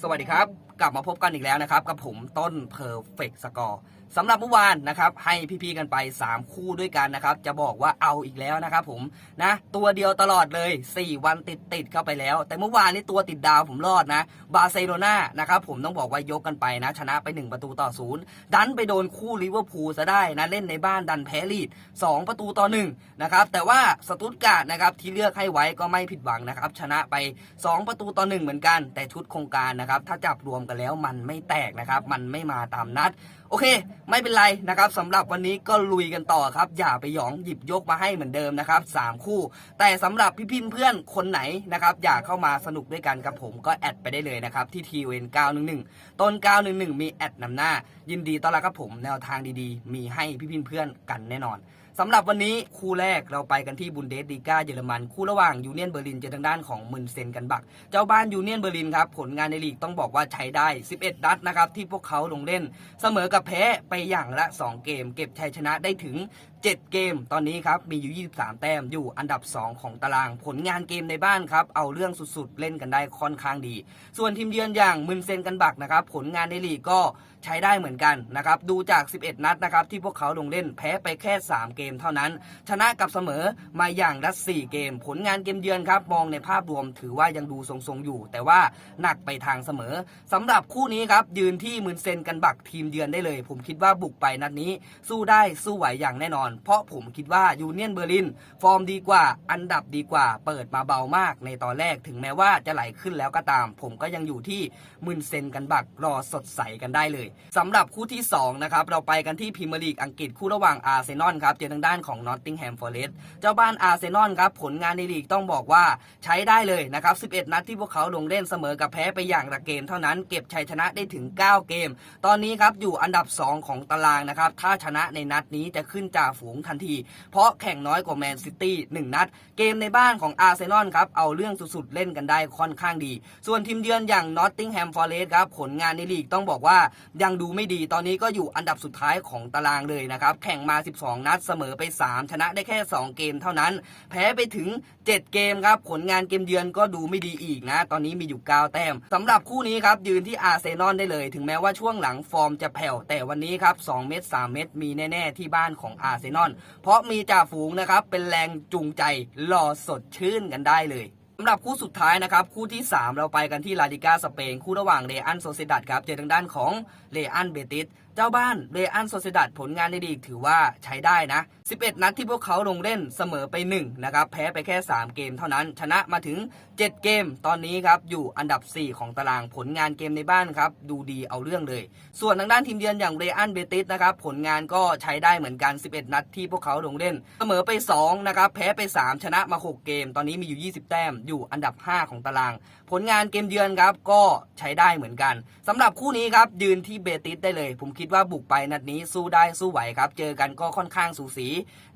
สวัสดีครับ กลับมาพบกันอีกแล้วนะครับ กับผมต้นเพอร์เฟกต์สกอร์สำหรับเมื่อวานนะครับ ให้พี่ๆกันไป 3 คู่ด้วยกันนะครับ จะบอกว่าเอาอีกแล้วนะครับผมนะตัวเดียวตลอดเลย 4 วันติดติดๆเข้าไปแล้ว แต่เมื่อวานนี้ตัวติดดาวผมรอดนะ บาร์เซโลนานะครับผมต้องบอกว่ายกกันไปนะ ชนะไป 1 ประตูต่อศูนย์ดันไปโดนคู่ลิเวอร์พูลซะได้นะเล่นในบ้านดันแพ้ลีด2ประตูต่อ1นะครับแต่ว่าสตุตการ์ดนะครับที่เลือกให้ไว้ก็ไม่ผิดหวังนะครับชนะไป 2 ประตูต่อ1เหมือนกัน แต่ชุดโครงการนะครับถ้าจับรวมกันแล้วมันไม่แตกนะครับ มันไม่มาตามนัด โอเค ไม่เป็นไรนะครับสำหรับวันนี้ก็ลุยกันต่อครับ อย่าไปหยองหยิบยกมาให้เหมือนเดิมนะครับ3คู่ แต่สำหรับพี่พินเพื่อนคนไหนนะครับอยากเข้ามาสนุกด้วยกันกับผมก็แอดไปได้เลยนะครับที่ TN 911ต้น 911 มีแอดนำหน้า ยินดีต้อนรับครับผมแนวทางดีๆ มีให้พี่พินเพื่อนกันแน่นอนสำหรับวันนี้คู่แรกเราไปกันที่บุนเดสลีกาเยอรมัน คู่ระหว่างยูเนียนเบอร์ลินเจอทางด้านของมุนเซนกันบัก เจ้าบ้านยูเนียนเบอร์ลินครับผลงานในลีกต้องบอกว่าใช้ได้ 11 นัดนะครับที่พวกเขาลงเล่น เสมอกับแพ้ไปอย่างละ 2 เกม เก็บชัยชนะได้ถึง 7 เกม ตอนนี้ครับมีอยู่ 23 แต้มอยู่อันดับ 2 ของตาราง ผลงานเกมในบ้านครับเอาเรื่องสุดๆ เล่นกันได้ค่อนข้างดี ส่วนทีมเยือนอย่างมุนเซนกันบักนะครับผลงานในลีกก็ใช้ได้เหมือนกันนะครับดูจาก 11 นัดนะครับที่พวกเขาลงเล่นแพ้ไปแค่ 3 เกมเท่านั้น ชนะกับเสมอมาอย่างละ4 เกม ผลงานเกมเยือนครับมองในภาพรวมถือว่ายังดูทรงๆอยู่ แต่ว่าหนักไปทางเสมอสำหรับคู่นี้ครับ ยืนที่มืนเซนกันบักทีมเยือนได้เลย ผมคิดว่าบุกไปนัดนี้ สู้ได้สู้ไหวอย่างแน่นอน เพราะผมคิดว่ายูเนียนเบอร์ลิน ฟอร์มดีกว่า อันดับดีกว่า เปิดมาเบามากในตอนแรกถึงแม้ว่าจะไหลขึ้นแล้วก็ตาม ผมก็ยังอยู่ที่มืนเซนกันบักรอสดใสกันได้เลยสำหรับคู่ที่สองนะครับเราไปกันที่พรีเมียร์ลีกอังกฤษคู่ระหว่างอาร์เซนอลครับเจอทางด้านของนอตติงแฮมฟอร์เรสต์เจ้าบ้านอาร์เซนอลครับผลงานในลีกต้องบอกว่าใช้ได้เลยนะครับ11 นัดที่พวกเขาลงเล่นเสมอกับแพ้ไปอย่างละเกมเท่านั้นเก็บชัยชนะได้ถึง 9 เกม ตอนนี้ครับอยู่อันดับ 2 ของตารางนะครับ ถ้าชนะในนัดนี้จะขึ้นจ่าฝูงทันที เพราะแข่งน้อยกว่าแมนซิตี้1นัด เกมในบ้านของอาร์เซนอลครับเอาเรื่องสุดๆ เล่นกันได้ค่อนข้างดี ส่วนทีมเยือนอย่างนอตติงแฮมฟอร์เรสต์ครับผลงานในลีกต้องบอกว่ายังดูไม่ดี ตอนนี้ก็อยู่อันดับสุดท้ายของตารางเลยนะครับ แข่งมา 12 นัดเสมอไป 3 ชนะได้แค่ 2 เกมเท่านั้น แพ้ไปถึง 7 เกมครับ ผลงานเกมเยือนก็ดูไม่ดีอีกนะ ตอนนี้มีอยู่ 9 แต้มสำหรับคู่นี้ครับยืนที่อาร์เซนอลได้เลย ถึงแม้ว่าช่วงหลังฟอร์มจะแผ่ว แต่วันนี้ครับ2เม็ด3เม็ดมีแน่ ๆ ที่บ้านของอาร์เซนอลเพราะมีจ่าฝูงนะครับ เป็นแรงจูงใจรอสดชื่นกันได้เลยสำหรับคู่สุดท้ายนะครับ คู่ที่ 3 เราไปกันที่ลาดิกาสเปน คู่ระหว่างเรอันโซเซดัดครับ เจอทางด้านของเรอันเบติส เจ้าบ้านเรอันโซเซดัดผลงานในลีกถือว่าใช้ได้นะ 11 นัดที่พวกเขาลงเล่นเสมอไป 1 นะครับ แพ้ไปแค่ 3 เกมเท่านั้น ชนะมาถึง 7 เกม ตอนนี้ครับ อยู่อันดับ 4 ของตารางผลงานเกมในบ้านครับ ดูดีเอาเรื่องเลย ส่วนทางด้านทีมเยือนอย่างเรอันเบติสนะครับ ผลงานก็ใช้ได้เหมือนกัน 11 นัดที่พวกเขาลงเล่น เสมอไป 2 นะครับ แพ้ไป 3 ชนะมา 6 เกม ตอนนี้มีอยู่ 20 แต้ม อยู่อันดับ 5 ของตาราง ผลงานเกมเยือนครับก็ใช้ได้เหมือนกันสำหรับคู่นี้ครับยืนที่เบติสได้เลยผมคิดว่าบุกไปนัดนี้สู้ได้สู้ไหวครับ เจอกันก็ค่อนข้างสูสี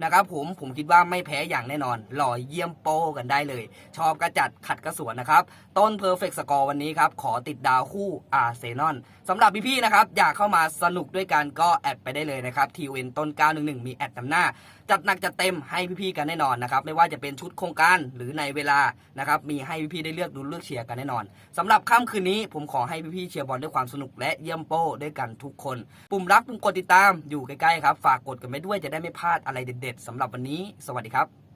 นะครับผมผมคิดว่าไม่แพ้อย่างแน่นอนหล่อเยี่ยมโป้กันได้เลย ชอบกระจัดขัดกระสวนนะครับ ต้นเพอร์เฟกต์สกอร์วันนี้ครับขอติดดาวคู่อาร์เซนอลสำหรับพี่ๆนะครับอยากเข้ามาสนุกด้วยกันก็แอดไปได้เลยนะครับทีเวนต้น 911 มีแอดนำหน้า จัดหนักจัดเต็มให้พี่ๆกันแน่นอนนะครับไม่ว่าจะเป็นชุดโครงการหรือในเวลานะครับมีให้พี่ๆได้เลือกดูเลือกเชียร์กันแน่นอนสำหรับค่ำคืนนี้ผมขอให้พี่ๆเชียร์บอลด้วยความสนุกและเยี่ยมโป้ด้วยกันทุกคนปุ่มรักปุ่มกดติดตามอยู่ใกล้ๆครับ ฝากกดกันไปด้วยจะได้ไม่พลาดอะไรเด็ดๆสำหรับวันนี้ สวัสดีครับ